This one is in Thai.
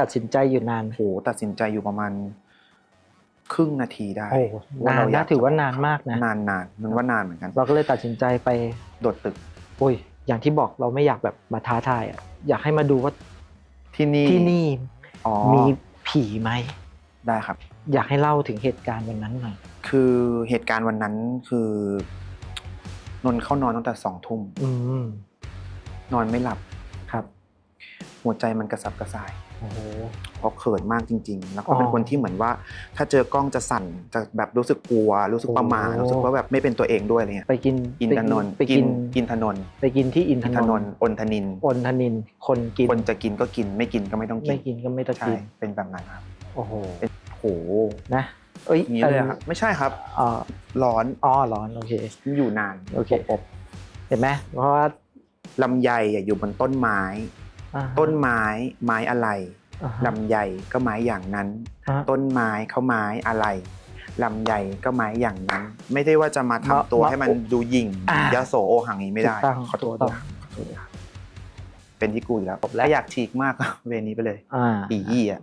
ตัดสินใจอยู่นานโหตัดสินใจอยู่ประมาณ ครึ่งนาทีได้โอ้นานเรนะถือว่านานมากนะ นานนานมันว่านานเหมือนกันเราก็เลยตัดสินใจไปโดดตึกโอ้ย อย่างที่บอกเราไม่อยากแบบมาท้าทายอะอยากให้มาดูว่าที่นี่ที่นี่อ๋อมีผีไหม ได้ครับ อยากให้เล่าถึงเหตุการณ์วันนั้นหน่อย คือเหตุการณ์วันนั้นคือนนท์เข้านอนตั้งแต่สองทุ่มอืม นอนไม่หลับครับ หัวใจมันกระสับกระส่ายโอ้โห เพราะเขินมากจริง ๆ แล้วอ๋ก็อเป็นคนที่เหมือนว่า ถ้าเจอกล้องจะสั่นจะแบบรู้สึกกลัว รู้สึกประหมาโอ้ รู้สึกว่าแบบไม่เป็นตัวเองด้วยอะไรเงี้ยไปกินอินทนนท์ไปกินอินทนนท์ไปกินที่อินทอินนทนนท์นท์อนทนิน อนทนินคนกินคนจะกินก็กินไม่กินก็ไม่ต้องกิไม่นกินก็ไม่ต้องใช่กินเป็นแบบนั้นครับโอ้โหโหนะเอ้ยอย่างนี้เลยอะครับไม่ใช่ครับอ่าร้อนอ๋อร้อนโอเค อยู่นานโอเค อบเห็นไหมเพราะว่าๆลำไยอะอยู่บนต้นไม้อ่า ต้นไม้ไม้อะไรอ่าฮะลำไยก็ไม้อย่างนั้นอ่าต้นไม้เขาไม้อะไรลำไยก็ไม้อย่างนั้น ไม่ได้ว่าจะมาทำมะตัวมะให้มันดูหยิ่งอ่ายยโสโอหังนี้ไม่ได้ถูกต้องขอโทษถูกต้องด้วยขอโทษด้วยครับเป็นที่กูอยู่แล้วผมแล้วอยากฉีกมากก็เวรนี้ไปเลยอ่าอียี่อะ